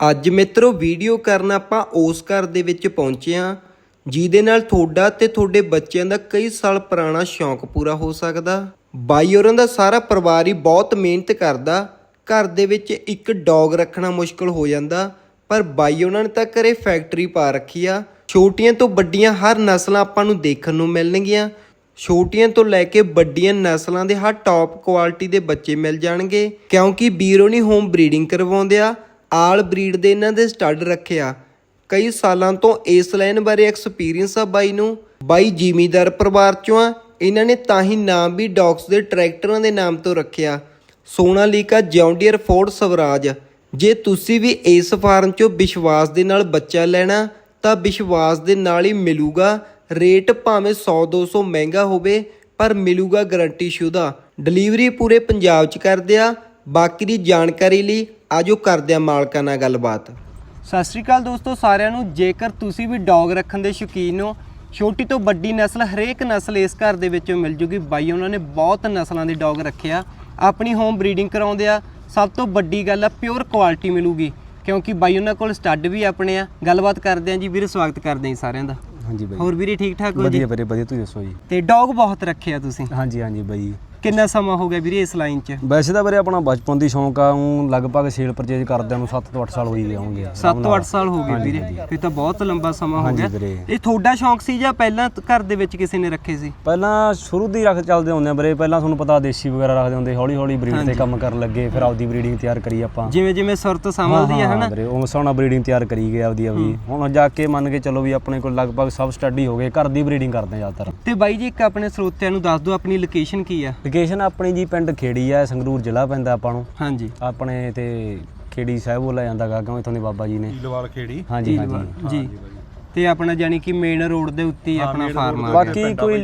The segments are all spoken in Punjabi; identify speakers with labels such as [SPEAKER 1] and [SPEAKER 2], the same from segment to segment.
[SPEAKER 1] ਅੱਜ ਮਿੱਤਰੋ ਵੀਡੀਓ ਕਰਨ ਆਪਾਂ ਉਸ ਘਰ ਦੇ ਵਿੱਚ ਪਹੁੰਚੇ ਹਾਂ, ਜਿਹਦੇ ਨਾਲ ਤੁਹਾਡਾ ਤੇ ਤੁਹਾਡੇ ਬੱਚਿਆਂ ਦਾ ਕਈ ਸਾਲ ਪੁਰਾਣਾ ਸ਼ੌਂਕ ਪੂਰਾ ਹੋ ਸਕਦਾ। ਬਾਈ ਹੋਰਾਂ ਦਾ ਸਾਰਾ ਪਰਿਵਾਰ ਹੀ ਬਹੁਤ ਮਿਹਨਤ ਕਰਦਾ, ਘਰ ਦੇ ਵਿੱਚ ਇੱਕ ਡੌਗ ਰੱਖਣਾ ਮੁਸ਼ਕਲ ਹੋ ਜਾਂਦਾ, ਪਰ ਬਾਈ ਉਹਨਾਂ ਨੇ ਤਾਂ ਘਰੇ ਫੈਕਟਰੀ ਪਾ ਰੱਖੀ ਆ। ਛੋਟੀਆਂ ਤੋਂ ਵੱਡੀਆਂ ਹਰ ਨਸਲਾਂ ਆਪਾਂ ਨੂੰ ਦੇਖਣ ਨੂੰ ਮਿਲਣਗੀਆਂ। ਛੋਟੀਆਂ ਤੋਂ ਲੈ ਕੇ ਵੱਡੀਆਂ ਨਸਲਾਂ ਦੇ ਹਰ ਟੌਪ ਕੁਆਲਿਟੀ ਦੇ ਬੱਚੇ ਮਿਲ ਜਾਣਗੇ, ਕਿਉਂਕਿ ਬੀਰੋਨੀ ਹੋਮ ਬਰੀਡਿੰਗ ਕਰਵਾਉਂਦੇ ਆ। ਆਲ ਬਰੀਡ ਦੇ ਇਹਨਾਂ ਦੇ ਸਟੱਡ ਰੱਖਿਆ। ਕਈ ਸਾਲਾਂ ਤੋਂ ਇਸ ਲਾਈਨ ਬਾਰੇ ਐਕਸਪੀਰੀਅੰਸ ਆ ਬਾਈ ਨੂੰ। ਬਾਈ ਜ਼ਿਮੀਦਾਰ ਪਰਿਵਾਰ ਚੋਂ ਆ। ਇਹਨਾਂ ਨੇ ਤਾਂ ਹੀ ਨਾਮ ਵੀ ਡੌਗਸ ਦੇ ਟਰੈਕਟਰਾਂ ਦੇ ਨਾਮ ਤੋਂ ਰੱਖਿਆ। Sonalika John Deere Ford Swaraj. ਜੇ ਤੁਸੀਂ ਵੀ ਇਸ ਫਾਰਮ ਚੋਂ ਵਿਸ਼ਵਾਸ ਦੇ ਨਾਲ ਬੱਚਾ ਲੈਣਾ, ਤਾਂ ਵਿਸ਼ਵਾਸ ਦੇ ਨਾਲ ਹੀ ਮਿਲੂਗਾ। ਰੇਟ ਭਾਵੇਂ 100 200 ਮਹਿੰਗਾ ਹੋਵੇ, ਪਰ ਮਿਲੂਗਾ ਗਾਰੰਟੀ ਸ਼ੁਦਾ। ਡਿਲੀਵਰੀ ਪੂਰੇ ਪੰਜਾਬ 'ਚ ਕਰਦੇ ਆ। ਬਾਕੀ ਦੀ ਜਾਣਕਾਰੀ ਲਈ ਆਜੋ ਕਰਦੇ ਆ ਮਾਲਕਾਂ ਨਾਲ ਗੱਲਬਾਤ। ਸਤਿ ਸ਼੍ਰੀ ਅਕਾਲ ਦੋਸਤੋ ਸਾਰਿਆਂ ਨੂੰ। ਜੇਕਰ ਤੁਸੀਂ ਵੀ ਡੌਗ ਰੱਖਣ ਦੇ ਸ਼ੌਕੀਨ ਹੋ ਛੋਟੀ ਤੋਂ ਵੱਡੀ ਨਸਲ ਹਰੇਕ ਨਸਲ ਇਸ ਘਰ ਦੇ ਵਿੱਚੋਂ ਮਿਲ ਜੂਗੀ। ਬਾਈ ਉਹਨਾਂ ਨੇ ਬਹੁਤ ਨਸਲਾਂ ਦੇ ਡੌਗ ਰੱਖਿਆ ਆਪਣੀ ਹੋਮ ਬਰੀਡਿੰਗ ਕਰਾਉਂਦੇ ਆ। ਸਭ ਤੋਂ ਵੱਡੀ ਗੱਲ ਆ ਪਿਓਰ ਕੁਆਲਿਟੀ ਮਿਲੂਗੀ ਕਿਉਂਕਿ ਬਾਈ ਉਹਨਾਂ ਕੋਲ ਸਟੱਡ ਵੀ ਆਪਣੇ ਆ। ਗੱਲਬਾਤ ਕਰਦੇ ਆ ਜੀ ਵੀਰੇ ਸਵਾਗਤ ਕਰਦੇ ਆ ਜੀ ਸਾਰਿਆਂ ਦਾ।
[SPEAKER 2] ਹਾਂਜੀ ਬਾਈ।
[SPEAKER 1] ਹੋਰ ਵੀਰੇ ਠੀਕ ਠਾਕ ਹੋ ਜੀ?
[SPEAKER 2] ਵਧੀਆ ਵੀਰੇ ਵਧੀਆ ਤੁਸੀਂ ਦੱਸੋ ਜੀ?
[SPEAKER 1] ਤੇ ਡੌਗ ਬਹੁਤ ਰੱਖਿਆ ਤੁਸੀਂ?
[SPEAKER 2] ਹਾਂਜੀ ਹਾਂਜੀ ਬਾਈ।
[SPEAKER 1] ਕਿੰਨਾ ਸਮਾਂ ਹੋ ਗਿਆ ਵੀਰੇ ਇਸ ਲਾਈਨ 'ਚ?
[SPEAKER 2] ਵੈਸੇ ਤਾਂ ਵੀਰੇ ਆਪਣਾ ਬਚਪਨ ਦੀ ਸ਼ੌਂਕ ਆ ਉਹ ਲਗਭਗ ਸੇਲ ਪਰਚੇਜ ਕਰਦਿਆਂ ਨੂੰ 7 ਤੋਂ 8 ਸਾਲ ਹੋਈ ਜਾਣਗੇ
[SPEAKER 1] 7 ਤੋਂ 8 ਸਾਲ ਹੋ ਗਏ ਵੀਰੇ। ਫਿਰ ਤਾਂ ਬਹੁਤ ਲੰਬਾ ਸਮਾਂ ਹੋ
[SPEAKER 2] ਹਾਂਜੀ
[SPEAKER 1] ਗਿਆ।
[SPEAKER 2] ਵੀਰੇ।
[SPEAKER 1] ਇਹ ਤੁਹਾਡਾ ਸ਼ੌਂਕ ਸੀ ਜਾਂ ਪਹਿਲਾਂ ਤ- ਘਰ ਦੇ ਵਿੱਚ ਕਿਸੇ ਨੇ ਰੱਖੇ ਸੀ?
[SPEAKER 2] ਪਹਿਲਾਂ ਸ਼ੁਰੂ ਦੀ ਰੱਖ ਚੱਲਦੇ ਹੁੰਦੇ ਆ ਵੀਰੇ। ਪਹਿਲਾਂ ਤੁਹਾਨੂੰ ਪਤਾ ਦੇਸੀ ਵਗੈਰਾ ਰੱਖਦੇ ਹੁੰਦੇ ਹੌਲੀ ਹੌਲੀ ਬਰੀਡ ਤੇ ਕੰਮ ਕਰਨ ਲੱਗੇ ਫਿਰ ਆਪਦੀ ਬਰੀਡਿੰਗ ਤਿਆਰ ਕਰੀ ਆਪਾਂ।
[SPEAKER 1] ਜਿਵੇਂ ਜਿਵੇਂ ਸੁਰਤ ਸੰਭਲਦੀ ਹੈ ਹਨਾ?
[SPEAKER 2] ਵੀਰੇ ਉਹ ਸੋਨਾ ਬਰੀਡਿੰਗ ਤਿਆਰ ਕਰੀ ਗਏ ਆਪਦੀ ਆਪਦੀ। ਹੁਣ ਜਾ ਕੇ ਮੰਨ ਕੇ ਚੱਲੋ ਵੀ ਆਪਣੇ ਕੋਲ ਲਗਭਗ ਸਭ ਸਟੱਡੀ ਹੋ ਗਏ ਘਰ ਦੀ ਬਰੀਡਿੰਗ ਕਰਦੇ ਆ ਜ਼ਿਆਦਾਤਰ।
[SPEAKER 1] ਤੇ ਬਾਈ ਜੀ ਇੱਕ ਆਪਣੇ ਸਰੋਤਿਆਂ ਨੂੰ ਦੱਸ ਦਿਓ ਆਪਣੀ ਲੋਕੇਸ਼ਨ ਕੀ ਆ?
[SPEAKER 2] ਲੋਕੇਸ਼ਨ ਆਪਣੀ ਜੀ ਪਿੰਡ ਖੇੜੀ ਆ ਸੰਗਰੂਰ ਜ਼ਿਲ੍ਹਾ ਪੈਂਦਾ ਆਪਾਂ ਨੂੰ।
[SPEAKER 1] ਹਾਂਜੀ।
[SPEAKER 2] ਆਪਣੇ ਤੇ ਖੇੜੀ ਸਾਹਿਬ ਬੋਲਿਆ ਜਾਂਦਾ ਗਾ ਕਿਉਂ ਇਥੋਂ ਦੇ ਬਾਬਾ ਜੀ ਨੇ।
[SPEAKER 3] ਢੀਲਵਾਲ ਖੇੜੀ।
[SPEAKER 2] ਹਾਂਜੀ ਹਾਂਜੀ।
[SPEAKER 1] ਜੀ। ਤੇ ਆਪਣਾ ਜਾਨੀ ਕਿ ਮੇਨ ਰੋਡ ਦੇ ਉੱਤੇ ਹੀ ਆਪਣਾ ਫਾਰਮ ਆ
[SPEAKER 2] ਬਾਕੀ ਕੋਈ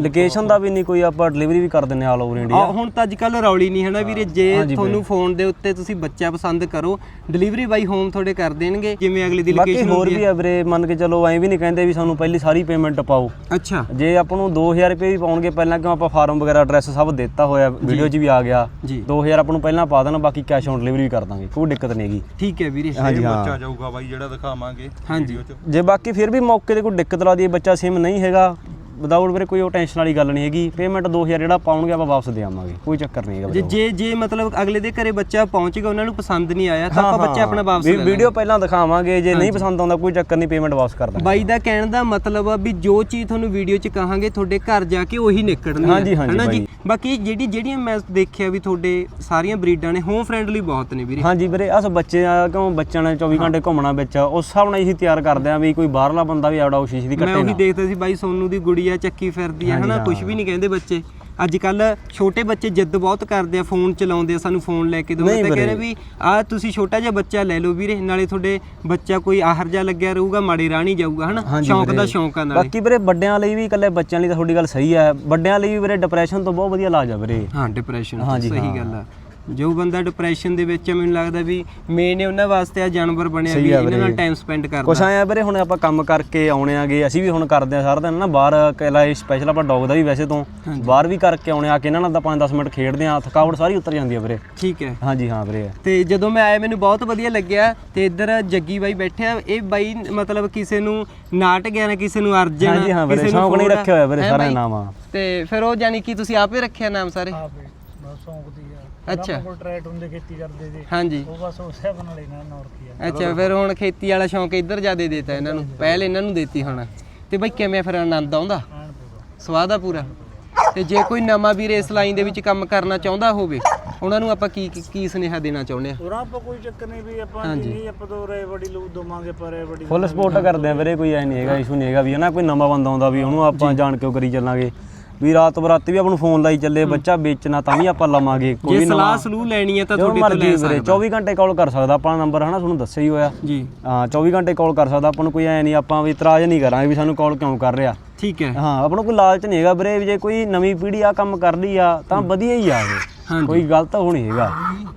[SPEAKER 2] ਲੋਕੇਸ਼ਨ ਦਾ ਵੀ ਨਹੀਂ ਕੋਈ ਆਪਾਂ ਡਿਲੀਵਰੀ ਵੀ ਕਰ ਦਿੰਨੇ ਆਲ ਓਵਰ
[SPEAKER 1] ਆ
[SPEAKER 2] ਇੰਡੀਆ
[SPEAKER 1] ਹੁਣ ਤਾਂ ਅੱਜ ਕੱਲ ਰੌਲੀ ਨਹੀਂ ਹਨਾ ਵੀਰੇ? ਜੇ ਤੁਹਾਨੂੰ ਫੋਨ ਦੇ ਉੱਤੇ ਤੁਸੀਂ ਬੱਚਾ ਪਸੰਦ ਕਰੋ ਡਿਲੀਵਰੀ ਬਾਈ ਹੋਮ ਤੁਹਾਡੇ ਕਰ ਦੇਣਗੇ ਜਿਵੇਂ ਅਗਲੇ ਦੀ
[SPEAKER 2] ਬਾਕੀ
[SPEAKER 1] ਲੋਕੇਸ਼ਨ
[SPEAKER 2] ਹੋਰ ਵੀ ਆ ਵੀਰੇ ਮੰਨ ਕੇ ਚਲੋ ਐਂ ਵੀ ਨਹੀਂ ਕਹਿੰਦੇ ਵੀ ਸਾਨੂੰ ਪਹਿਲੀ ਸਾਰੀ ਪੇਮੈਂਟ ਪਾਓ।
[SPEAKER 1] ਅੱਛਾ।
[SPEAKER 2] ਜੇ ਆਪਾਂ ਨੂੰ 2000 ਰੁਪਏ ਵੀ ਪਾਉਣਗੇ ਪਹਿਲਾਂ ਕਿਉਂ ਆਪਾਂ ਫਾਰਮ ਵਗੈਰਾ ਐਡਰੈਸ ਸਭ ਦਿੱਤਾ ਹੋਇਆ ਵੀਡੀਓ 'ਚ ਵੀ ਆ ਗਿਆ।
[SPEAKER 1] ਜੀ।
[SPEAKER 2] 2000 ਆਪਾਂ ਨੂੰ ਪਹਿਲਾਂ ਪਾ ਦੇਣਾ ਬਾਕੀ ਕੈਸ਼ ਔਨ ਡਿਲੀਵਰੀ ਕਰ ਦਾਂਗੇ। ਕੋਈ ਦਿੱਕਤ ਨਹੀਂ ਹੈਗੀ।
[SPEAKER 1] ਠੀਕ ਹੈ ਵੀਰੇ।
[SPEAKER 2] ਹਾਂਜੀ
[SPEAKER 3] ਬੱਚਾ
[SPEAKER 2] ਹਾਂ
[SPEAKER 3] ਜਾਊਗਾ ਬਾਈ ਜਿਹੜਾ ਦਿਖਾਵਾਂਗੇ
[SPEAKER 1] ਹਾਂਜੀ।
[SPEAKER 2] ਜੇ ਬਾਕੀ ਫਿਰ ਵੀ ਮੌਕੇ ਤੇ ਕੋਈ ਦਿੱਕਤ ਲਾ ਦੀ ਬੱਚਾ ਸਿਮ ਨਹੀਂ ਹੈਗਾ। ਵਿਦਆਊਟ ਵੀਰੇ ਕੋਈ ਉਹ ਟੈਨਸ਼ਨ ਵਾਲੀ ਗੱਲ ਨਹੀਂ ਹੈਗੀ। ਪੇਮੈਂਟ 2000 ਜਿਹੜਾ ਪਾਉਣਗੇ ਆਪਾਂ ਵਾਪਸ ਦੇ ਆਵਾਂਗੇ। ਕੋਈ ਚੱਕਰ ਨਹੀਂ ਹੈਗਾ
[SPEAKER 1] ਜੇ। ਜੇ ਜੇ ਮਤਲਬ ਅਗਲੇ ਦੇ ਘਰੇ ਬੱਚਾ ਪਹੁੰਚ ਗਿਆ ਉਹਨਾਂ ਨੂੰ ਪਸੰਦ ਨਹੀਂ ਆਇਆ ਤਾਂ ਆਪਾਂ ਬੱਚਾ ਆਪਣਾ ਵਾਪਸ
[SPEAKER 2] ਵੀ
[SPEAKER 1] ਲੈ
[SPEAKER 2] ਵੀਡੀਓ ਪਹਿਲਾਂ ਦਿਖਾਵਾਂਗੇ ਜੇ ਨਹੀਂ ਪਸੰਦ ਆਉਂਦਾ ਕੋਈ ਚੱਕਰ ਨਹੀਂ ਪੇਮੈਂਟ ਵਾਪਸ ਕਰ ਦਾਂਗੇ।
[SPEAKER 1] ਬਾਈ ਦਾ ਕਹਿਣ ਦਾ ਮਤਲਬ ਆ ਵੀ ਜੋ ਚੀਜ਼ ਤੁਹਾਨੂੰ ਵੀਡੀਓ 'ਚ ਕਹਾਂਗੇ ਤੁਹਾਡੇ ਘਰ ਜਾ ਕੇ ਉਹੀ ਨਿਕਲਣੀ
[SPEAKER 2] ਹਾਂਜੀ, ਹਾਂਜੀ
[SPEAKER 1] ਹਨਾ ਜੀ?
[SPEAKER 2] ਬਾਈ।
[SPEAKER 1] ਬਾਕੀ ਜਿਹੜੀ ਜਿਹੜੀਆਂ ਮੈਂ ਦੇਖਿਆ ਵੀ ਤੁਹਾਡੇ ਸਾਰੀਆਂ ਬਰੀਡਾਂ ਨੇ ਹੋਮ ਫ੍ਰੈਂਡਲੀ ਬਹੁਤ ਨੇ ਵੀਰੇ।
[SPEAKER 2] ਹਾਂਜੀ ਵੀਰੇ ਅਸ ਬੱਚੇ ਆ ਕਿਉਂ ਬੱਚਿਆਂ ਨੇ 24 ਘੰਟੇ ਘੁੰਮਣਾ ਵਿੱਚ ਉਸ ਹਿਸਾਬ ਨਾਲ ਅਸੀਂ ਤਿਆਰ ਕਰਦੇ ਆ ਵੀ ਕੋਈ ਬਾਹਰਲਾ ਬੰਦਾ ਵੀ ਆਉੜਾ ਉਹ ਸ਼ੀਸ਼ੇ ਦੀ
[SPEAKER 1] ਮੈਂ
[SPEAKER 2] ਕੱਟੇ
[SPEAKER 1] ਉਹੀ
[SPEAKER 2] ਨਾ।
[SPEAKER 1] ਦੇਖਦਾ ਸੀ ਬਾਈ ਸੋਨੂ ਦੀ ਗੁੜੀਆ ਚੱਕੀ ਫਿਰਦੀ ਆ ਹਨਾ ਕੁਝ ਵੀ ਨਹੀਂ ਕਹਿੰਦੇ ਬੱਚੇ। ਅੱਜ ਕੱਲ ਛੋਟੇ ਬੱਚੇ ਜਿੱਦ ਬਹੁਤ ਕਰਦੇ ਆ ਫੋਨ ਚਲਾਉਂਦੇ ਆ ਸਾਨੂੰ ਫੋਨ ਲੈ ਕੇ ਦਿਓ ਮੈਂ ਤਾਂ। ਵੀ ਆ ਤੁਸੀਂ ਛੋਟਾ ਜਿਹਾ ਬੱਚਾ ਲੈ ਲਓ ਵੀਰੇ ਨਾਲੇ ਤੁਹਾਡੇ ਬੱਚਾ ਕੋਈ ਆਹਰ ਜਿਹਾ ਲੱਗਿਆ ਰਹੂਗਾ ਮਾੜੇ ਰਾਹ ਨਹੀਂ ਜਾਊਗਾ ਹਨਾ ਸ਼ੌਂਕ। ਦਾ ਸ਼ੌਂਕ ਆ ਨਾਲੇ
[SPEAKER 2] ਬਾਕੀ ਵੀਰੇ ਵੱਡਿਆਂ ਲਈ ਵੀ ਇਕੱਲੇ ਬੱਚਿਆਂ ਲਈ ਤਾਂ ਤੁਹਾਡੀ ਗੱਲ ਸਹੀ ਹੈ ਵੱਡਿਆਂ ਲਈ ਵੀ ਵੀਰੇ ਡਿਪਰੈਸ਼ਨ ਤੋਂ ਬਹੁਤ ਵਧੀਆ ਇਲਾਜ ਆ ਵੀਰੇ
[SPEAKER 1] ਹਾਂ ਡਿਪਰੈਸ਼ਨ ਸਹੀ। ਗੱਲ ਆ ਜੋ ਬੰਦਾ ਡਿਪਰੈਸ਼ਨ ਦੇ ਵਿੱਚ ਮੈਨੂੰ ਲੱਗਦਾ ਵੀ ਮੇਨ ਉਹਨਾਂ ਵਾਸਤੇ ਆ ਜਾਨਵਰ ਬਣਿਆ
[SPEAKER 2] ਸਹੀ
[SPEAKER 1] ਵੀ
[SPEAKER 2] ਆ
[SPEAKER 1] ਇਹਨਾਂ ਨਾਲ
[SPEAKER 2] ਵੀਰੇ।
[SPEAKER 1] ਟਾਈਮ ਸਪੈਂਡ ਕਰਦਾ
[SPEAKER 2] ਕੁਛ ਆਇਆ ਵੀਰੇ ਹੁਣ ਆਪਾਂ ਕੰਮ ਕਰਕੇ ਆਉਣੇ ਆਗੇ ਅਸੀਂ ਵੀ ਹੁਣ ਕਰਦੇ ਆ ਸਾਰਾ ਦਿਨ ਨਾ ਬਾਹਰ ਕਹਿਲਾ ਸਪੈਸ਼ਲ ਆਪਾਂ ਡੌਗ ਦਾ ਵੀ ਵੈਸੇ ਤੋਂ ਬਾਹਰ ਵੀ ਕਰਕੇ ਆਉਣੇ ਆ ਕੇ ਇਹਨਾਂ ਨਾਲ ਤਾਂ 5-10 ਮਿੰਟ ਖੇਡਦੇ ਆ ਥਕਾਵਟ ਸਾਰੀ ਉਤਰ ਜਾਂਦੀ ਆ ਵੀਰੇ।
[SPEAKER 1] ਠੀਕ ਹੈ।
[SPEAKER 2] ਹਾਂਜੀ ਹਾਂ ਵੀਰੇ।
[SPEAKER 1] ਤੇ ਜਦੋਂ ਮੈਂ ਆਇਆ ਮੈਨੂੰ ਬਹੁਤ ਵਧੀਆ ਲੱਗਿਆ ਤੇ ਇੱਧਰ ਜੱਗੀ ਬਾਈ ਬੈਠਿਆ ਇਹ ਬਾਈ ਮਤਲਬ ਕਿਸੇ ਨੂੰ ਨਾਟ ਗਿਆ ਨਾ ਕਿਸੇ ਨੂੰ ਅਰਜਨ
[SPEAKER 2] ਹਾਂਜੀ ਹਾਂ ਵੀਰੇ
[SPEAKER 1] ਕਿਸੇ ਨੂੰ
[SPEAKER 2] ਸ਼ੌਂਕ ਨਹੀਂ
[SPEAKER 1] ਫੋੜਾ।
[SPEAKER 2] ਰੱਖਿਆ ਹੋਇਆ ਵੀਰੇ ਸਾਰਾ? ਨਾਮ। ਆ
[SPEAKER 1] ਤੇ ਫਿਰ ਉਹ ਜਾਨੀ ਕਿ ਤੁਸੀਂ ਆਪੇ ਰੱਖਿਆ ਨਾਮ ਸਾਰੇ?
[SPEAKER 4] ਬਸ ਸ਼ੌਂਕ ਦੀ ਆ
[SPEAKER 1] ਅੱਛਾ।
[SPEAKER 4] ਕੋਲ ਟਰੈਟ ਹੁੰਦੇ ਖੇਤੀ ਕਰਦੇ ਸੀ।
[SPEAKER 1] ਹਾਂਜੀ।
[SPEAKER 4] ਉਹ ਬਸ ਉਸੇ ਬਣਾ ਲੈਣਾ ਨੌਰ ਕੀ ਆ।
[SPEAKER 1] ਅੱਛਾ ਫਿਰ ਹੁਣ ਖੇਤੀ ਵਾਲਾ ਸ਼ੌਂਕ ਇੱਧਰ ਜਿਆਦੇ ਦੇਤਾ ਇਹਨਾਂ ਨੂੰ। ਪਹਿਲ ਇਹਨਾਂ ਨੂੰ ਦੇਤੀ ਹੁਣ। ਤੇ ਬਾਈ ਕਿਵੇਂ ਫਿਰ ਆਨੰਦ ਆਉਂਦਾ?
[SPEAKER 4] ਐਨ ਪੂਰਾ।
[SPEAKER 1] ਸਵਾਦ ਆ ਪੂਰਾ? ਤੇ ਜੇ ਕੋਈ ਨਵਾਂ ਵੀਰ ਇਸ ਲਾਈਨ ਦੇ ਵਿੱਚ ਕੰਮ ਕਰਨਾ ਚਾਹੁੰਦਾ ਹੋਵੇ ਉਹਨਾਂ ਨੂੰ ਆਪਾਂ ਕੀ ਕੀ- ਕੀ ਸੁਨੇਹਾ ਦੇਣਾ ਚਾਹੁੰਦੇ ਆ?
[SPEAKER 4] ਉਰਾਂ ਆਪਾਂ ਕੋਈ ਚੱਕਰ ਨਹੀਂ ਵੀ ਆਪਾਂ ਨਹੀਂ ਆਪਾਂ ਦੋ ਰੇ ਬੜੀ ਲੂ ਦਵਾਂਗੇ ਪਰ ਇਹ ਬੜੀ
[SPEAKER 2] ਫੁੱਲ ਸਪੋਰਟ ਕਰਦੇ ਆ ਵੀਰੇ ਕੋਈ ਐ ਨਹੀਂ ਹੈਗਾ ਇਸ਼ੂ ਨਹੀਂ ਹੈਗਾ ਵੀ ਹਨਾ ਕੋਈ ਨਵਾਂ ਬੰਦਾ ਆਉਂਦਾ ਵੀ ਉਹਨੂੰ ਆਪਾਂ ਜਾਣ ਕੇ ਉਹ ਕਰੀ ਚੱਲਾਂਗੇ। ਵੀ ਰਾਤ ਬਰਾਤੀ ਵੀ ਆਪਾਂ ਨੂੰ ਫੋਨ ਲਾਈ ਚੱਲੇ ਬੱਚਾ ਵੇਚਣਾ ਤਾਂ ਵੀ ਆਪਾਂ ਲਵਾਂਗੇ ਕੋਈ
[SPEAKER 1] ਜੇ ਸਲਾਹ ਸਲੂਹ ਲੈਣੀ ਹੈ ਤਾਂ ਤੁਹਾਡੇ ਤੋਂ ਲੈ ਸਕਦਾ।
[SPEAKER 2] 24 ਘੰਟੇ ਕਾਲ ਕਰ ਸਕਦਾ ਆਪਣਾ ਨੰਬਰ ਹਨਾ ਤੁਹਾਨੂੰ ਦੱਸਿਆ ਹੀ ਹੋਇਆ।
[SPEAKER 1] ਜੀ।
[SPEAKER 2] ਹਾਂ 24 ਘੰਟੇ ਕਾਲ ਕਰ ਸਕਦਾ ਆਪਾਂ ਨੂੰ ਕੋਈ ਐ ਨਹੀਂ ਆਪਾਂ ਵੀ ਇਤਰਾਜ਼ ਨਹੀਂ ਕਰਾਂਗੇ ਵੀ ਸਾਨੂੰ ਕਾਲ ਕਿਉਂ ਕਰ ਰਿਹਾ।
[SPEAKER 1] ਠੀਕ ਹੈ।
[SPEAKER 2] ਹਾਂ ਆਪਾਂ ਨੂੰ ਕੋਈ ਲਾਲਚ ਨਹੀਂ ਹੈਗਾ ਵੀਰੇ ਜੇ ਕੋਈ ਨਵੀਂ ਪੀੜ੍ਹੀ ਆ ਕੰਮ ਕਰ ਰਹੀ ਆ ਤਾਂ ਵਧੀਆ ਹੀ ਆ ਇਹ। ਕੋਈ ਗਲਤ ਉਹ ਨਹੀਂ ਹੈਗਾ।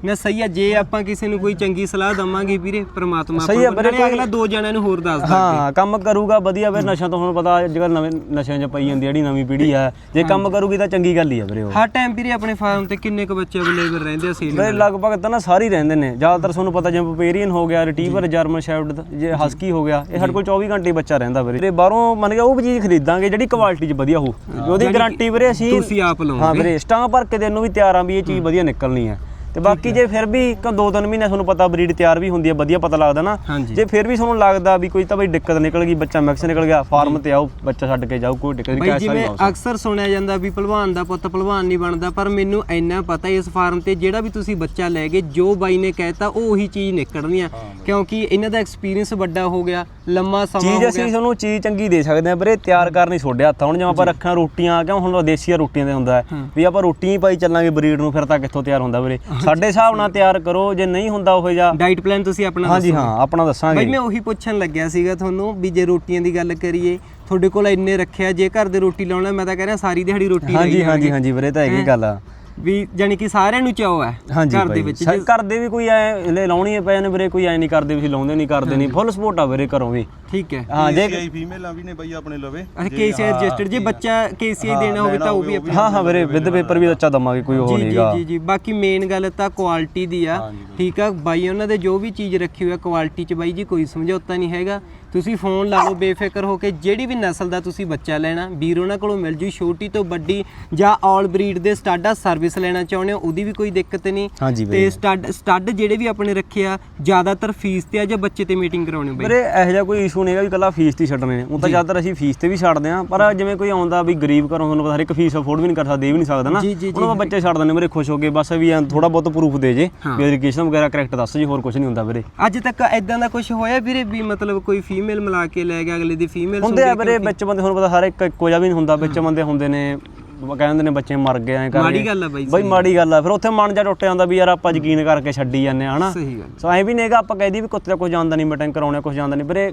[SPEAKER 1] ਨਾ ਸਹੀ ਆ ਜੇ ਆਪਾਂ ਕਿਸੇ ਨੂੰ ਕੋਈ ਚੰਗੀ ਸਲਾਹ ਦਵਾਂਗੇ ਵੀਰੇ ਪ੍ਰਮਾਤਮਾ
[SPEAKER 2] ਸਹੀ ਆ ਵੀਰੇ,
[SPEAKER 1] ਨਾਲੇ ਅਗਲਾ ਦੋ ਜਣਿਆਂ ਨੂੰ ਹੋਰ ਦੱਸਦਾ
[SPEAKER 2] ਹਾਂ ਕੰਮ ਕਰੂਗਾ ਵਧੀਆ ਫਿਰ ਨਸ਼ਾ ਤੋਂ ਹੁਣ ਪਤਾ ਅੱਜ ਕੱਲ੍ਹ ਨਵੇਂ ਨਸ਼ਿਆਂ 'ਚ ਪਈ ਜਾਂਦੀ ਜਿਹੜੀ ਨਵੀਂ ਪੀੜ੍ਹੀ ਆ। ਜੇ ਕੰਮ ਕਰੂਗੀ ਤਾਂ ਚੰਗੀ ਗੱਲ ਹੀ ਆ ਵੀਰੇ ਉਹ।
[SPEAKER 1] ਹਰ ਟਾਈਮ ਵੀਰੇ ਆਪਣੇ ਫਾਰਮ ਤੇ ਕਿੰਨੇ ਕੁ ਬੱਚੇ ਅਵੇਲੇਬਲ ਰਹਿੰਦੇ ਆ ਸੇਲ
[SPEAKER 2] ਵੀਰੇ ਲਗਭਗ ਤਾਂ ਨਾ ਸਾਰੇ ਹੀ ਰਹਿੰਦੇ ਨੇ। ਜ਼ਿਆਦਾਤਰ ਤੁਹਾਨੂੰ ਪਤਾ ਜਿਵੇਂ ਪਪੇਰੀਅਨ ਹੋ ਗਿਆ ਰਿਟੀਵਰ ਜਰਮਨ ਸ਼ੈਫਰਡ ਜੇ ਹਸਕੀ ਹੋ ਗਿਆ ਇਹ ਸਾਡੇ ਕੋਲ 24 ਘੰਟੇ ਬੱਚਾ ਰਹਿੰਦਾ ਵੀਰੇ। ਤੇ ਬਾਹਰੋਂ ਮੰਨ ਗਿਆ ਉਹ ਵੀ ਚੀਜ਼ ਖਰੀਦਾਂਗੇ ਜਿਹੜੀ ਕੁਆਲਿਟੀ 'ਚ ਵਧੀਆ ਹੋ ਉਹਦੀ ਗਾਰੰਟੀ ਵੀਰੇ ਅਸੀਂ
[SPEAKER 1] ਤੁਸੀਂ ਆਪ
[SPEAKER 2] ਹਾਂ ਵੀਰੇ ਸਟਾਂ ਭਰ ਕੇ ਦੇਣ ਨੂੰ ਵੀ ਤਿਆਰ ਆ ਵੀ ਇਹ ਚੀਜ਼ ਵਧੀਆ ਨਿਕਲਣੀ ਹੈ। ਤੇ ਬਾਕੀ ਜੇ ਫਿਰ ਵੀ ਇੱਕ ਦੋ ਤਿੰਨ ਮਹੀਨੇ ਤੁਹਾਨੂੰ ਪਤਾ ਬਰੀਡ ਤਿਆਰ ਵੀ ਹੁੰਦੀ ਹੈ ਵਧੀਆ ਪਤਾ ਲੱਗਦਾ ਨਾ।
[SPEAKER 1] ਹਾਂਜੀ।
[SPEAKER 2] ਜੇ ਫਿਰ ਵੀ ਤੁਹਾਨੂੰ ਲੱਗਦਾ ਵੀ ਕੋਈ ਤਾਂ ਬਈ ਦਿੱਕਤ ਨਿਕਲ ਗਈ ਬੱਚਾ ਮਿਕਸ ਨਿਕਲ ਗਿਆ ਫਾਰਮ ਤੇ ਆਓ ਬੱਚਾ ਛੱਡ ਕੇ ਜਾਓ ਕੋਈ ਦਿੱਕਤ ਨਹੀਂ
[SPEAKER 1] ਬਈ
[SPEAKER 2] ਕੈਸਾ
[SPEAKER 1] ਜਿਵੇਂ ਅਕਸਰ ਸੁਣਿਆ ਜਾਂਦਾ ਵੀ ਭਲਵਾਨ ਦਾ ਪੁੱਤ ਭਲਵਾਨ ਨਹੀਂ ਬਣਦਾ ਪਰ ਮੈਨੂੰ ਇੰਨਾ ਪਤਾ ਇਸ ਫਾਰਮ ਤੇ ਜਿਹੜਾ ਵੀ ਤੁਸੀਂ ਬੱਚਾ ਲੈ ਗਏ ਜੋ ਬਾਈ ਨੇ ਕਹਿਤਾ ਉਹ ਉਹੀ ਚੀਜ਼ ਨਿਕਲਣੀ ਆ। ਕਿਉਂਕਿ ਇਹਨਾਂ ਦਾ ਐਕਸਪੀਰੀਅੰਸ ਵੱਡਾ ਹੋ ਗਿਆ ਲੰਮਾ ਸਮਾਂ
[SPEAKER 2] ਚੀਜ਼
[SPEAKER 1] ਹੋ
[SPEAKER 2] ਅਸੀਂ
[SPEAKER 1] ਗਿਆ।
[SPEAKER 2] ਤੁਹਾਨੂੰ ਚੀਜ਼ ਚੰਗੀ ਦੇ ਸਕਦੇ ਆ ਵੀਰੇ ਤਿਆਰ ਕਰਨੀ ਛੋਡੇ ਹੱਥ। ਹੁਣ ਜਿਵੇਂ ਆਪਾਂ ਰੱਖਾਂ ਰੋਟੀਆਂ ਕਿਉਂ ਹੁਣ ਦੇਸੀਆਂ ਰੋਟੀਆਂ ਦੇ ਹੁੰਦਾ ਹੈ। ਵੀ ਆਪਾਂ ਰੋਟੀਆਂ ਹੀ ਪਾਈ ਚੱਲਾਂਗੇ ਬਰੀਡ ਨੂੰ ਫਿਰ ਤਾਂ ਕਿੱਥੋਂ ਤਿਆਰ ਹੁੰਦਾ ਵੀਰੇ। ਸਾਡੇ ਹਿਸਾਬ ਨਾਲ ਤਿਆਰ ਕਰੋ ਜੇ ਨਹੀਂ ਹੁੰਦਾ ਉਹ ਜਿਹਾ।
[SPEAKER 1] ਡਾਈਟ ਪਲਾਨ ਤੁਸੀਂ ਆਪਣਾ
[SPEAKER 2] ਹਾਂਜੀ। ਹਾਂ ਆਪਣਾ ਦੱਸਾਂਗੇ।
[SPEAKER 1] ਬਈ ਮੈਂ ਉਹੀ ਪੁੱਛਣ ਲੱਗਿਆ ਸੀਗਾ ਤੁਹਾਨੂੰ ਵੀ ਜੇ ਰੋਟੀਆਂ ਦੀ ਗੱਲ ਕਰੀਏ ਤੁਹਾਡੇ ਕੋਲ ਇੰਨੇ ਰੱਖਿਆ ਜੇ ਘਰ ਦੇ ਰੋਟੀ ਲਾਉਣਾ ਮੈਂ ਤਾਂ ਕਹਿ ਰਿਹਾ ਸਾਰੀ ਦਿਹਾੜੀ ਰੋਟੀ
[SPEAKER 2] ਹਾਂਜੀ ਹਾਂਜੀ ਹਾਂਜੀ ਵੀਰੇ ਤਾਂ ਹੈਗੀ ਗੱਲ ਆ।
[SPEAKER 1] ਵੀ ਜਾਨੀ ਕਿ ਸਾਰਿਆਂ ਨੂੰ ਚਾਅ ਹੈ
[SPEAKER 2] ਹਾਂਜੀ
[SPEAKER 1] ਘਰ ਦੇ। ਵਿੱਚ।
[SPEAKER 2] ਘਰ ਦੇ ਵੀ ਕੋਈ ਐ ਲੈ ਲਾਉਣੀ ਪਏ ਨੇ ਵੀਰੇ ਕੋਈ ਐ ਨਹੀਂ ਕਰਦੇ ਵੀ ਲਾਉਂਦੇ ਨਹੀਂ ਕਰਦੇ ਨਹੀਂ। ਫੁੱਲ ਸਪੋਰਟ ਆ ਵੀਰੇ ਘਰੋਂ ਵੀ।
[SPEAKER 1] ਠੀਕ ਹੈ।
[SPEAKER 2] ਹਾਂ ਜੇ
[SPEAKER 3] ਕਈ ਫੀਮੇਲਾਂ ਵੀ ਨੇ ਬਈ ਆਪਣੇ ਲਵੇ।
[SPEAKER 1] ਅੱਛਾ ਕੇਸੀਆਈ ਰਜਿਸਟਰਡ ਜੇ ਬੱਚਾ ਕੇਸੀਆਈ ਦੇਣਾ ਹੋਵੇ ਤਾਂ ਉਹ ਵੀ
[SPEAKER 2] ਹਾਂ ਹਾਂ ਵੀਰੇ ਵਿਦ ਪੇਪਰ ਵੀ ਅੱਛਾ ਦਵਾਂਗੇ ਕੋਈ ਉਹ
[SPEAKER 1] ਜੀ ਜੀ
[SPEAKER 2] ਨਹੀਂਗਾ
[SPEAKER 1] ਜੀ ਜੀ। ਬਾਕੀ ਮੇਨ ਗੱਲ ਤਾਂ ਕੁਆਲਿਟੀ ਦੀ ਆ। ਠੀਕ ਆ? ਬਾਈ ਉਹਨਾਂ ਦੇ ਜੋ ਵੀ ਚੀਜ਼ ਰੱਖੀ ਹੋਈ ਆ ਕੁਆਲਿਟੀ 'ਚ ਬਾਈ ਜੀ ਕੋਈ ਸਮਝੌਤਾ ਨਹੀਂ ਹੈਗਾ। ਤੁਸੀਂ ਫੋਨ ਲਾ ਲਓ ਬੇਫਿਕਰ ਹੋ ਕੇ ਜਿਹੜੀ ਵੀ ਨਸਲ ਦਾ ਤੁਸੀਂ ਬੱਚਾ ਲੈਣਾ ਵੀਰ ਉਹਨਾਂ ਕੋਲੋਂ ਮਿਲ ਜੂ ਛੋਟੀ ਤੋਂ ਵੱਡੀ ਜਾਂ ਆਲ ਬਰੀਡ ਦੇ ਸਟਾਡਾ ਸਰਵਿਸ ਲੈਣਾ ਚਾਹੁੰਦੇ ਹੋ ਉਹਦੀ ਵੀ ਕੋਈ ਦਿੱਕਤ ਨਹੀਂ। ਤੇ ਸਟੱਡ ਸਟੱਡ ਜਿਹੜੇ ਵੀ ਆਪਣੇ ਰੱਖੇ ਆ ਜ਼ਿਆਦਾਤਰ ਫੀਸ ਤੇ ਆ ਜਾਂ ਬੱਚੇ ਤੇ ਮੀਟਿੰਗ ਕਰਾਉਣੀ ਬਾਈ?
[SPEAKER 2] ਵੀਰੇ ਇਹੋ ਜਿਹਾ ਕੋਈ ਇਸ਼ੂ ਨਹੀਂਗਾ ਵੀ ਕੱਲਾ ਫੀਸ ਤੇ ਛੱਡਣੇ ਨੇ। ਉਹ ਤਾਂ ਜ਼ਿਆਦਾਤਰ ਅਸੀਂ ਫੀਸ ਤੇ ਵੀ ਛੱਡਦੇ ਆ ਪਰ ਜਿਵੇਂ ਕੋਈ ਆਉਂਦਾ ਵੀ ਗਰੀਬ ਘਰੋਂ ਤੁਹਾਨੂੰ ਪਤਾ ਹਰ ਇੱਕ ਫੀਸ ਅਫੋਰਡ ਵੀ ਨਹੀਂ ਕਰ ਸਕਦਾ ਦੇ ਵੀ ਨਹੀਂ ਸਕਦਾ ਨਾ ਉਹਨਾਂ ਦਾ ਬੱਚੇ ਛੱਡ ਦਿੰਦੇ ਵੀਰੇ ਖੁਸ਼ ਹੋ ਕੇ ਬਸ ਵੀ ਥੋੜਾ ਬਹੁਤ ਪ੍ਰੂਫ ਦੇ ਜੇ। ਵੀ ਐਜੂਕੇਸ਼ਨ ਵਗੈਰਾ ਕਰੈਕਟ ਦੱਸ ਜੀ ਹੋਰ ਕੁਝ ਨਹੀਂ ਹੁੰਦਾ ਵੀਰੇ।
[SPEAKER 1] ਅੱਜ ਤੱਕ ਐਦਾਂ ਦਾ ਕੁਝ ਹੋਇਆ ਵੀਰੇ ਵੀ ਮਤਲਬ ਕੋਈ ਫੀਮੇਲ ਮਿਲਾ ਕੇ ਲੈ ਗਿਆ ਅਗਲੇ ਦੀ ਫੀਮੇਲ
[SPEAKER 2] ਹੁੰਦੇ ਆ ਵੀਰੇ ਵਿੱਚ ਬੰਦੇ ਤੁਹਾਨੂੰ ਪਤਾ ਹਰ ਇੱਕ ਇੱਕੋ ਜਿਹਾ ਵੀ ਨਹੀਂ ਹੁੰਦਾ ਵਿੱਚ ਬੰਦੇ ਹੁੰਦੇ ਨੇ ਕਹਿੰਦੇ ਨੇ ਬੱਚੇ ਮਰ ਗਏ ਐ ਕਰਕੇ
[SPEAKER 1] ਮਾੜੀ ਗੱਲ ਆ ਬਾਈ
[SPEAKER 2] ਬਈ ਮਾੜੀ ਗੱਲ ਆ। ਫਿਰ ਉੱਥੇ ਮਨ ਜਾ ਟੁੱਟ ਜਾਂਦਾ ਵੀ ਯਾਰ ਆਪਾਂ ਯਕੀਨ ਕਰਕੇ ਛੱਡੀ ਜਾਂਦੇ ਆ ਹਨਾ?
[SPEAKER 1] ਸਹੀ ਗੱਲ
[SPEAKER 2] ਸੋ ਐ ਵੀ ਨਹੀਂਗਾ ਆਪਾਂ ਕਹਿਦੀ ਵੀ ਕੁੱਤੇ ਦਾ ਕੁਝ ਜਾਂਦਾ ਨਹੀਂ ਮੀਟਿੰਗ ਕਰਾਉਣੇ ਕੁਝ ਜਾਂਦਾ ਨਹੀਂ ਵੀਰੇ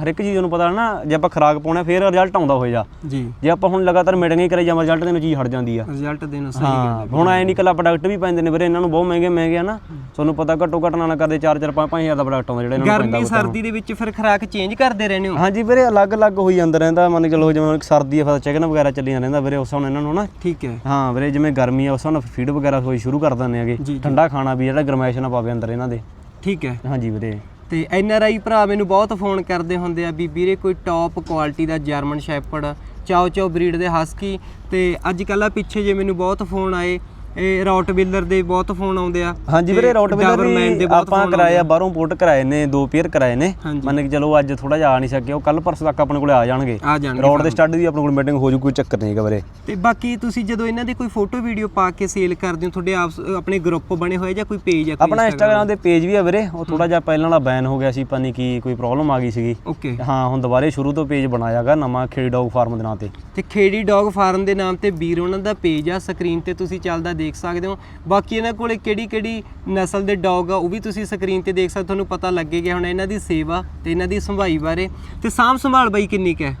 [SPEAKER 2] ਹਰ ਇੱਕ ਚੀਜ਼ ਨੂੰ ਪਤਾ ਨਾ ਜੇ ਆਪਾਂ ਖਰਾਕ ਪਾਉਣਾ ਫਿਰ ਰਿਜ਼ਲਟ ਆਉਂਦਾ ਹੋਏਗਾ।
[SPEAKER 1] ਜੀ।
[SPEAKER 2] ਜੇ ਆਪਾਂ ਹੁਣ ਲਗਾਤਾਰ ਮੀਟਿੰਗ ਹੀ ਕਰੀ ਜਾਵਾਂ ਰਿਜ਼ਲਟ ਦੇ ਨੂੰ ਚੀਜ਼ ਹਟ ਜਾਂਦੀ ਆ।
[SPEAKER 1] ਰਿਜ਼ਲਟ ਦੇਣਾ ਸਹੀ
[SPEAKER 2] ਹਾਂ ਹੁਣ ਐ ਨਹੀਂ ਕੱਲਾ ਪ੍ਰੋਡਕਟ ਵੀ ਪੈਂਦੇ ਨੇ ਵੀਰੇ ਇਹਨਾਂ ਨੂੰ ਬਹੁਤ ਮਹਿੰਗੇ ਮਹਿੰਗੇ ਆ ਨਾ। ਤੁਹਾਨੂੰ ਪਤਾ ਘੱਟੋ ਘੱਟ ਨਾ ਕਰਦੇ 4 4 5 5000 ਦਾ ਪ੍ਰੋਡਕਟ ਆਉਂਦਾ ਜਿਹੜਾ ਇਹਨਾਂ ਨੂੰ ਪੈਂਦਾ
[SPEAKER 1] ਗਰਮੀ ਸਰਦੀ ਦੇ ਵਿੱਚ ਫਿਰ ਖੁਰਾਕ ਚੇਂਜ ਕਰਦੇ ਰਹਿੰਦੇ ਹੋ?
[SPEAKER 2] ਹਾਂਜੀ ਵੀਰੇ ਅਲੱਗ-ਅਲੱਗ ਹੋਈ ਜਾਂਦਾ ਰਹਿੰਦਾ। ਮੰਨ ਕੇ ਚਲੋ ਜਿਵੇਂ ਸਰਦੀ ਆ ਫਿਰ ਚਿਕਨ ਵਗੈਰਾ ਚੱਲੀਆਂ ਰਹਿੰਦਾ ਵੀਰੇ ਉਸ ਹੁਣ ਇਹਨਾਂ ਨੂੰ ਨਾ।
[SPEAKER 1] ਠੀਕ ਹੈ।
[SPEAKER 2] ਹਾਂ ਵੀਰੇ ਜਿਵੇਂ ਗਰਮੀ ਆ ਉਸ ਹੁਣ ਫੀਡ ਵਗੈਰਾ ਹੋਈ ਸ਼ੁਰੂ ਕਰ ਦਿੰਦੇ ਆਗੇ
[SPEAKER 1] ਜੀ, ਜੀ।
[SPEAKER 2] ਠੰਡਾ ਖਾਣਾ ਵੀ ਜਿਹੜਾ ਗਰਮੈਸ਼ ਨਾ ਪਾਵੇ ਅੰਦਰ ਇਹਨਾਂ ਦੇ।
[SPEAKER 1] ਠੀਕ ਹੈ।
[SPEAKER 2] ਹਾਂਜੀ ਵੀਰੇ।
[SPEAKER 1] ਤੇ ਐਨ ਆਰ ਆਈ ਭਰਾ ਮੈਨੂੰ ਬਹੁਤ ਫੋਨ ਕਰਦੇ ਹੁੰਦੇ ਆ, ਵੀ ਵੀਰੇ ਕੋਈ ਟੌਪ ਕੁਆਲਿਟੀ ਦਾ German shepherd chow chow breed ਦੇ ਹਸਕੀ ਤੇ ਅੱਜ ਕੱਲ੍ਹ ਆ ਪਿੱਛੇ ਜੇ ਮੈਨੂੰ ਬਹੁਤ ਫੋਨ ਆਏ ਇਹ ਰੌਟਵਿਲਰ ਦੇ ਬਹੁਤ ਫੋਨ ਆਉਂਦੇ ਆ
[SPEAKER 2] ਹਾਂਜੀ ਵੀਰੇ ਰੋਟਵਿਲਰ ਵੀ ਆਪਾਂ
[SPEAKER 1] phone
[SPEAKER 2] ਕਰਾਏ ਆ। ਬਾਹਰੋਂ ਪੋਰਟ ਕਰਾਏ ਨੇ ਦੋ ਪੇਅਰ ਕਰਾਏ ਨੇ। ਮੰਨ ਕੇ ਚਲੋ ਅੱਜ ਥੋੜਾ ਜਿਹਾ ਆ ਨਹੀਂ ਸਕੇ ਉਹ ਕੱਲ ਪਰਸੋਂ ਤੱਕ ਆਪਣੇ ਕੋਲੇ ਆ ਜਾਣਗੇ। ਰੋਡ ਦੇ ਸਟੱਡ ਦੀ ਆਪਣੇ ਕੋਲ ਮੀਟਿੰਗ ਹੋ ਜੂ ਕੋਈ ਚੱਕਰ ਨਹੀਂ ਹੈਗਾ ਵੀਰੇ।
[SPEAKER 1] ਤੇ ਬਾਕੀ ਤੁਸੀਂ ਜਦੋਂ ਇਹਨਾਂ ਦੀ ਕੋਈ ਫੋਟੋ ਵੀਡੀਓ ਪਾ ਕੇ ਸੇਲ ਕਰਦੇ ਹੋ ਤੁਹਾਡੇ ਆਪ ਆਪਣੇ ਗਰੁੱਪ ਬਣੇ ਹੋਏ ਜਾਂ ਕੋਈ ਪੇਜ ਆ
[SPEAKER 2] ਆਪਣਾ ਇੰਸਟਾਗ੍ਰam ਦੇ ਪੇਜ ਵੀ ਆ ਵੀਰੇ ਉਹ ਥੋੜਾ ਜਿਹਾ ਪਹਿਲਾਂ ਵਾਲਾ ਬੈਨ ਹੋ ਗਿਆ ਸੀ ਪਤਾ ਨਹੀਂ ਕੀ ਕੋਈ ਪ੍ਰੋਬਲਮ ਆ ਗਈ ਸੀਗੀ।
[SPEAKER 1] ਓਕੇ।
[SPEAKER 2] ਹਾਂ ਹੁਣ ਦੁਬਾਰੇ ਸ਼ੁਰੂ ਤੋਂ ਪੇਜ ਬਣਾਇਆਗਾ ਨਵਾਂ ਖੇੜੀ ਡੌਗ ਫਾਰਮ ਦੇ ਨਾਂ ਤੇ।
[SPEAKER 1] ਤੇ ਖੇੜੀ ਡੌਗ ਫਾਰਮ ਦੇ ਨਾਮ ਤੇ ਵੀਰ ਉਹਨਾਂ ਦਾ ਪੇਜ ਆ ਸਕਰੀਨ ਤੇ ਤੁਸੀਂ ਚੱਲਦਾ ਦੇਖ ਸਕਦੇ ਹੋ। ਬਾਕੀ ਇਹਨਾਂ ਕੋਲੇ ਕਿਹੜੀ ਕਿਹੜੀ ਨਸਲ ਦੇ ਡੌਗ ਆ ਉਹ ਵੀ ਤੁਸੀਂ ਸਕਰੀਨ ਤੇ ਦੇਖ ਸਕਦੇ ਤੁਹਾਨੂੰ ਪਤਾ ਲੱਗੇਗਾ ਹੁਣ ਇਹਨਾਂ ਦੀ ਸੇਵਾ ਤੇ ਇਹਨਾਂ ਦੀ ਸੰਭਾਈ ਬਾਰੇ। ਤੇ ਸਾਂਭ ਸੰਭਾਲ ਬਾਈ ਕਿੰਨੀ ਕੁ ਹੈ?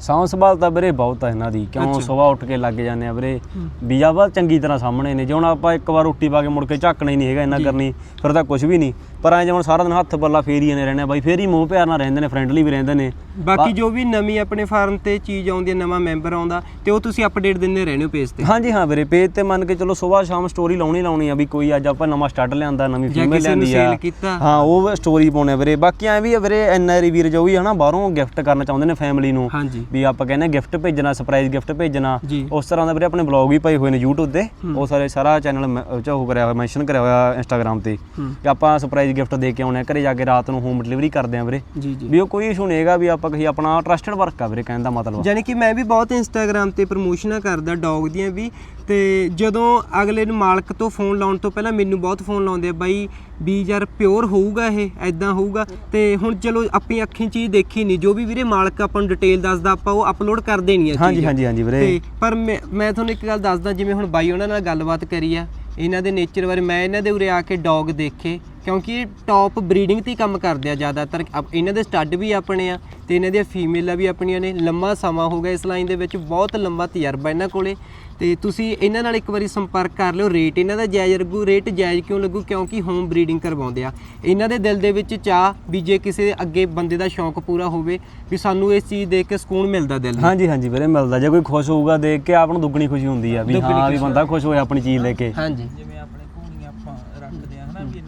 [SPEAKER 2] ਸਾਂਭ ਸੰਭਾਲ ਤਾਂ ਵੀਰੇ ਬਹੁਤ ਆ ਇਹਨਾਂ ਦੀ। ਕਿਉਂ ਸਵੇਰ ਉੱਠ ਕੇ ਲੱਗ ਜਾਂਦੇ ਆ ਵੀਰੇ। ਬੀਜਾ ਵਾ ਚੰਗੀ ਤਰ੍ਹਾਂ ਸਾਹਮਣੇ ਨੇ। ਜੇ ਹੁਣ ਆਪਾਂ ਇੱਕ ਵਾਰ ਰੋਟੀ ਪਾ ਕੇ ਮੁੜ ਕੇ ਝੱਕਣਾ ਹੀ ਨਹੀਂ ਹੈਗਾ ਇੰਨਾ ਕਰਨੀ ਫਿਰ ਤਾਂ ਕੁਝ ਵੀ ਨਹੀਂ। ਪਰ ਐ ਜਿਵੇਂ ਸਾਰਾ ਦਿਨ ਹੱਥ ਪੱਲਾ ਫੇਰੀ ਜਾਂਦੇ ਰਹਿੰਦੇ ਆ ਬਾਈ ਫੇਰ ਹੀ ਮੂੰਹ ਪਿਆਰ ਨਾਲ ਰਹਿੰਦੇ ਨੇ ਫਰੈਂਡਲੀ ਵੀ ਰਹਿੰਦੇ ਨੇ।
[SPEAKER 1] ਬਾਕੀ ਜੋ ਵੀ ਨਵੀਂ ਆਪਣੇ ਫਾਰਮ ਤੇ ਚੀਜ਼ ਆਉਂਦੀ ਹੈ ਨਵਾਂ ਮੈਂਬਰ ਆਉਂਦਾ ਤੇ ਉਹ ਤੁਸੀਂ ਅਪਡੇਟ ਦਿੰਦੇ ਰਹਿੰਦੇ ਹੋ ਪੇਜ ਤੇ।
[SPEAKER 2] ਹਾਂਜੀ ਹਾਂ ਵੀਰੇ ਪੇਜ ਤੇ ਮੰਨ ਕੇ ਚਲੋ ਸਵੇਰ ਸ਼ਾਮ ਸਟੋਰੀ ਲਾਉਣੀ ਲਾਉਣੀ ਆ ਵੀ ਕੋਈ ਅੱਜ ਆਪਾਂ ਨਵਾਂ ਸਟੱਡ ਲਿਆਂਦਾ ਨਵੀਂ ਫੀਮੇਲ ਲਿਆਂਦੀ ਆ। ਹਾਂ ਉਹ ਸਟੋਰੀ ਪਾਉਣੇ ਵੀਰੇ। ਬਾਕੀ ਐ ਵੀ ਵੀਰੇ ਐਨਆਰਈ ਵੀਰ ਜੋ ਵੀ ਹਨਾ ਬਾਹਰੋਂ ਗਿਫਟ ਕਰਨਾ ਚਾਹੁੰਦੇ ਨੇ ਫੈਮਿਲੀ ਨੂੰ। ਵੀ ਆਪਾਂ ਕਹਿੰਦੇ ਗਿਫਟ ਭੇਜਣਾ ਸਰਪ੍ਰਾਈਜ਼ ਗਿਫਟ ਭੇਜਣਾ। ਉਸ ਤਰ੍ਹਾਂ ਦਾ ਵੀਰੇ ਆਪਣੇ ਬਲੌਗ ਵੀ ਪਏ ਹੋਏ ਨੇ YouTube ਤੇ। ਉਹ ਸਾਰੇ ਸਾਰਾ ਚੈਨਲ ਚ ਉਹ ਕਰਿਆ ਹੋਇਆ ਮੈਂਸ਼ਨ ਕਰਿਆ ਹੋਇਆ Instagram ਤੇ। ਕਿ ਆਪਾਂ ਸਰਪ੍ਰਾਈਜ਼ ਗਿਫਟ ਦੇ ਕੇ ਆਉਣੇ ਆ, ਘਰੇ ਜਾ ਕੇ ਰਾਤ ਨੂੰ ਹੋਮ ਡਿਲੀਵਰੀ ਕਰਦੇ ਆ ਵੀਰੇ।
[SPEAKER 1] ਜੀ ਜੀ।
[SPEAKER 2] ਵੀ ਉਹ ਕੋਈ ਇਸ਼ੂ ਨਹੀਂ ਹੈਗਾ ਵੀ ਆਪਾਂ ਕਹੀ ਆਪਣਾ ਟਰਸਟਡ ਵਰਕ ਆ ਵੀਰੇ ਕਹਿਣ ਦਾ ਮਤਲਬ।
[SPEAKER 1] ਯਾਨੀ ਕਿ ਮੈਂ ਵੀ ਬਹੁਤ ਇੰਸਟਾਗ੍ਰam ਤੇ ਪ੍ਰਮੋਸ਼ਨਾਂ ਕਰਦਾ ਡੌਗ ਦੀਆਂ ਵੀ ਤੇ ਜਦੋਂ ਅਗਲੇ ਨੂੰ ਮਾਲਕ ਤੋਂ ਫੋਨ ਲਾਉਣ ਤੋਂ ਪਹਿਲਾਂ ਮੈਨੂੰ ਬਹੁਤ ਫੋਨ ਲਾਉਂਦੇ ਆ ਬਾਈ ਵੀ ਯਾਰ ਪਿਓਰ ਹੋਊਗਾ ਇਹ ਐਦਾਂ ਹੋਊਗਾ। ਤੇ ਹੁਣ ਚਲੋ ਆਪਣੀ ਅੱਖੀਂ ਚੀਜ਼ ਦੇਖੀ ਨਹੀਂ ਜੋ ਵੀ ਵੀਰੇ ਮਾਲਕ ਆਪਾਂ ਨੂੰ ਡਿਟੇਲ ਦੱਸਦਾ ਆਪਾਂ ਉਹ ਅਪਲੋਡ ਕਰ ਦੇਣੀ ਆ
[SPEAKER 2] ਹਾਂਜੀ। ਹਾਂਜੀ ਹਾਂਜੀ ਵੀਰੇ।
[SPEAKER 1] ਤੇ ਪਰ ਮੈਂ ਮੈਂ ਤੁਹਾਨੂੰ ਇੱਕ ਗੱਲ ਦੱਸਦਾ ਜਿਵੇਂ ਹੁਣ ਬਾਈ ਉਹਨਾਂ ਨਾਲ ਗੱਲਬਾਤ ਕਰੀ ਆ ਇਹਨਾਂ ਦੇ ਨੇਚਰ ਬਾਰੇ ਮੈਂ ਇਹਨਾਂ ਦੇ ਉਰੇ ਆ ਕੇ ਡੌਗ ਦੇਖੇ ਕਿਉਂਕਿ ਇਹ ਟੌਪ ਬਰੀਡਿੰਗ ਤੇ ਹੀ ਕੰਮ ਕਰਦੇ ਆ ਜ਼ਿਆਦਾਤਰ। ਅਪ- ਇਹਨਾਂ ਦੇ ਸਟੱਡ ਵੀ ਆਪਣੇ ਆ ਤੇ ਇਹਨਾਂ ਦੀਆਂ ਫੀਮੇਲਾਂ ਵੀ ਆਪਣੀਆਂ ਨੇ। ਲੰਮਾ ਸਮਾਂ ਹੋ ਗਿਆ ਇਸ ਲਾਈਨ ਦੇ ਵਿੱਚ ਬਹੁਤ ਲੰਮਾ ਤਜਰਬਾ ਇਹਨਾਂ ਕੋਲੇ। ਤੇ ਤੁਸੀਂ ਇਹਨਾਂ ਨਾਲ ਇੱਕ ਵਾਰੀ ਸੰਪਰਕ ਕਰ ਲਿਓ ਰੇਟ ਇਹਨਾਂ ਦਾ ਜਾਇਜ਼ ਲੱਗੂ। ਰੇਟ ਜਾਇਜ਼ ਕਿਉਂ ਲੱਗੂ? ਕਿਉਂਕਿ ਹੋਮ ਬਰੀਡਿੰਗ ਕਰਵਾਉਂਦੇ ਆ। ਇਹਨਾਂ ਦੇ ਦਿਲ ਦੇ ਵਿੱਚ ਚਾਹ ਵੀ ਜੇ ਕਿਸੇ ਅੱਗੇ ਬੰਦੇ ਦਾ ਸ਼ੌਂਕ ਪੂਰਾ ਹੋਵੇ ਵੀ ਸਾਨੂੰ ਇਸ ਚੀਜ਼ ਦੇਖ ਕੇ ਸਕੂਨ ਮਿਲਦਾ ਦਿਲ ਨੂੰ।
[SPEAKER 2] ਹਾਂਜੀ ਹਾਂਜੀ ਵੀਰੇ ਮਿਲਦਾ। ਜੇ ਕੋਈ ਖੁਸ਼ ਹੋਊਗਾ ਦੇਖ ਕੇ ਆਪ ਨੂੰ ਦੁੱਗਣੀ ਖੁਸ਼ੀ ਹੁੰਦੀ ਆ ਵੀ ਹਾਂ ਵੀ ਬੰਦਾ ਖੁਸ਼ ਹੋਇਆ ਆਪਣੀ ਚੀਜ਼ ਲੈ ਕੇ।
[SPEAKER 1] ਹਾਂਜੀ।
[SPEAKER 4] ਜਿਵੇਂ ਆਪਣੇ ਘੋੜੀਆਂ ਆਪਾਂ ਰੱਖਦੇ ਆ ਹਨਾ ਵੀ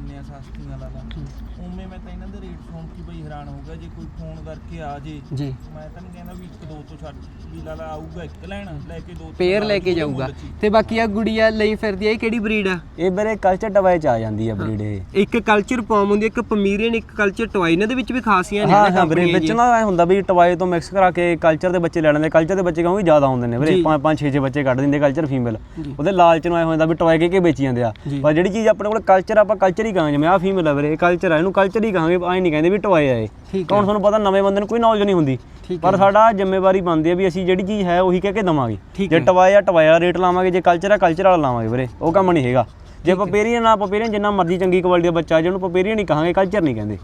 [SPEAKER 4] ਦੀਆਂ ਦੰਨੀਆਂ ਸਸਤੀਆਂ ਲਾ ਲਾ। ਉਵੇਂ ਮੈਂ ਤਾਂ ਇਹਨਾਂ ਦੇ ਰੇਟ ਸੁਣ ਕੇ ਬਈ ਹੈਰਾਨ ਹੋ ਗਿਆ ਜੇ ਕੋਈ ਫੋਨ ਕਰਕੇ ਆ ਜੇ।
[SPEAKER 1] ਜੀ।
[SPEAKER 4] ਮੈਂ ਤਾਂ ਨਹੀਂ ਕਹਿੰਦਾ ਵੀ ਇੱਕ ਦੋ ਤੋਂ ਛੱਡ ਵੀ ਲਾ ਲਾ ਆਊਗਾ ਇੱਕ ਲੈਣ ਲੈ ਕੇ ਦੋ ਤੋਂ
[SPEAKER 1] ਪੇਅਰ ਲੈ ਕੇ ਜਾਊਗਾ। ਤੇ ਬਾਕੀ ਆ ਗੁੜੀਆ ਲਈ ਫਿਰਦੀ ਆ ਇਹ ਕਿਹੜੀ ਬਰੀਡ ਆ?
[SPEAKER 2] ਇਹ ਵੀਰੇ ਕਲਚਰ ਟਵਾਏ ਚ ਆ ਜਾਂਦੀ ਆ ਬਰੀਡ ਇਹ।
[SPEAKER 1] ਇੱਕ ਕਲਚਰ ਪੌਮ ਹੁੰਦੀ ਆ, ਇੱਕ ਪਮੀਰੀਅਨ ਇੱਕ ਕਲਚਰ ਟੋਏ ਇਹਨਾਂ ਦੇ ਵਿੱਚ ਵੀ ਖਾਸੀਆਂ ਨੇ
[SPEAKER 2] ਹਾਂ ਹਾਂ ਵੀਰੇ ਵਿੱਚ ਨਾ ਐ ਹੁੰਦਾ ਵੀ ਟਵਾਏ ਤੋਂ ਮਿਕਸ ਕਰਾ ਕੇ ਕਲਚਰ ਦੇ ਬੱਚੇ ਲੈ ਲੈਂਦੇ। ਕਲਚਰ ਦੇ ਬੱਚੇ ਕਿਉਂਕਿ ਜ਼ਿਆਦਾ ਹੁੰਦੇ ਨੇ ਵੀਰੇ। ਪੰਜ ਪੰਜ ਛੇ ਛੇ ਬੱਚੇ ਕੱਢ ਦਿੰਦੇ ਕਲਚਰ ਫੀਮੇਲ ਉਹਦੇ ਲਾਲਚ ਨੂੰ ਐ ਹੁੰਦਾ ਵੀ ਟਵਾਏ ਕੇ ਕੇ ਵੇਚੀ ਜਾਂਦੇ ਆ। ਪਰ ਜਿਹੜੀ ਚੀਜ ਆਪਣੇ ਕੋਲ ਕਲਚਰ ਆਪਾਂ ਕਲਚਰ ਹੀ ਕਹਾਂਗੇ ਜਿਵੇਂ ਆ ਫੀਮੇਲ ਆ ਵੀਰੇ ਇਹ ਕਲਚਰ ਆ ਇਹਨੂੰ ਕਲਚਰ ਹੀ ਕਹਾਂਗੇ ਐ ਨਹੀਂ ਕਹਿੰਦੇ ਵੀ ਟਵਾਏ ਆ ਇਹ। ਹੁਣ ਤੁਹਾਨੂੰ ਪਤਾ ਨਵੇਂ ਬੰਦੇ ਨੂੰ ਕੋਈ ਨੌਲੇਜ ਨਹੀਂ ਹੁੰਦੀ। ਪਰ ਸਾਡਾ ਜ਼ਿੰਮੇਵਾਰੀ ਬਣਦੀ ਹੈ ਵੀ ਅਸੀਂ ਜਿਹੜੀ ਚੀਜ਼ ਹੈ ਉਹੀ ਕਹਿ ਕੇ ਦਵਾਂਗੇ। ਜੇ ਟਵਾਏ ਆ ਟਵਾਏ ਵਾਲਾ ਰੇਟ ਲਾਵਾਂਗੇ ਜੇ ਕਲਚਰ ਆ ਕਲਚਰ ਵਾਲਾ ਲਾਵਾਂਗੇ ਵੀਰੇ ਉਹ ਕੰਮ ਨਹੀਂ ਹੈਗਾ। ਜੇ ਪਪੇਰੀਅਨ ਆ ਪਪੇਰੀਅਨ ਜਿੰਨਾ ਮਰਜ਼ੀ ਚੰਗੀ ਕੁਆਲਿਟੀ ਦਾ ਬੱਚਾ ਜਿਹਨੂੰ ਪਪੇਰੀਅਨ ਹੀ ਕਹਾਂਗੇ ਕਲਚਰ ਨਹੀਂ ਕਹਿੰਦੇ।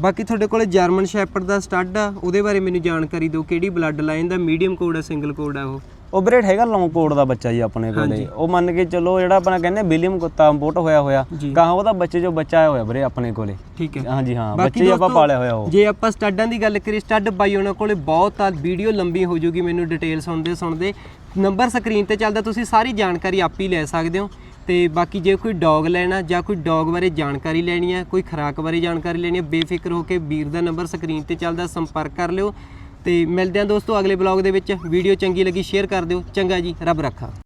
[SPEAKER 1] ਬਾਕੀ ਤੁਹਾਡੇ ਕੋਲੇ ਜਰਮਨ ਸ਼ੈਪਰਡ ਦਾ ਸਟੱਡ ਆ ਉਹਦੇ ਬਾਰੇ ਮੈਨੂੰ ਜਾਣਕਾਰੀ ਦਿਓ ਕਿਹੜੀ ਬਲੱਡ ਲਾਈਨ ਦਾ ਮੀਡੀਅਮ ਕੋਡ ਆ ਸਿੰਗਲ ਕੋਡ ਆ ਉਹ?
[SPEAKER 2] ਉਹ ਬਰੇਟ ਹੈਗਾ ਲੌਂਗ ਕੋਡ ਦਾ ਬੱਚਾ ਜੀ ਆਪਣੇ ਕੋਲੇ। ਉਹ ਮੰਨ ਕੇ ਚਲੋ ਜਿਹੜਾ ਆਪਣਾ ਕਹਿੰਦੇ ਵਿਲੀਅਮ ਕੁੱਤਾ ਇੰਪੋਰਟ ਹੋਇਆ ਹੋਇਆ ਕਹਾਂ ਉਹਦਾ ਬੱਚੇ ਜੋ ਬੱਚਾ ਆਇਆ ਹੋਇਆ ਵੀਰੇ ਆਪਣੇ ਕੋਲੇ।
[SPEAKER 1] ਠੀਕ ਹੈ।
[SPEAKER 2] ਹਾਂਜੀ ਹਾਂ ਬੱਚੇ ਆਪਾਂ ਪਾਲਿਆ ਹੋਇਆ ਉਹ।
[SPEAKER 1] ਜੇ ਆਪਾਂ ਸਟੱਡਾਂ ਦੀ ਗੱਲ ਕਰੀਏ ਸਟੱਡ ਬਾਈ ਉਹਨਾਂ ਕੋਲੇ ਬਹੁਤ ਆ ਵੀਡੀਓ ਲੰਬੀ ਹੋ ਜੂਗੀ ਮੈਨੂੰ ਡਿਟੇਲ ਸੁਣਦੇ ਸੁਣਦੇ। ਨੰਬਰ ਸਕਰੀਨ ਤੇ ਚੱਲਦਾ ਤੁਸੀਂ ਸਾਰੀ ਜਾਣਕਾਰੀ ਆਪ ਹੀ ਲੈ ਸਕਦੇ ਹੋ। ਤੇ ਬਾਕੀ ਜੇ ਕੋਈ ਡੌਗ ਲੈਣਾ ਜਾਂ ਕੋਈ ਡੌਗ ਬਾਰੇ ਜਾਣਕਾਰੀ ਲੈਣੀ ਹੈ ਕੋਈ ਖੁਰਾਕ ਬਾਰੇ ਜਾਣਕਾਰੀ ਲੈਣੀ ਹੈ ਬੇਫਿਕਰ ਹੋ ਕੇ ਵੀਰ ਦਾ ਨੰਬਰ ਸਕਰੀਨ ਤੇ ਚੱਲਦਾ ਸੰਪਰਕ ਕਰ ਲਿਓ। ਤੇ ਮਿਲਦੇ ਹਾਂ ਦੋਸਤੋ ਅਗਲੇ ਬਲੌਗ ਦੇ ਵਿੱਚ। ਵੀਡੀਓ ਚੰਗੀ ਲੱਗੀ, ਸ਼ੇਅਰ ਕਰ ਦਿਓ। ਚੰਗਾ ਜੀ, ਰੱਬ ਰੱਖਾ।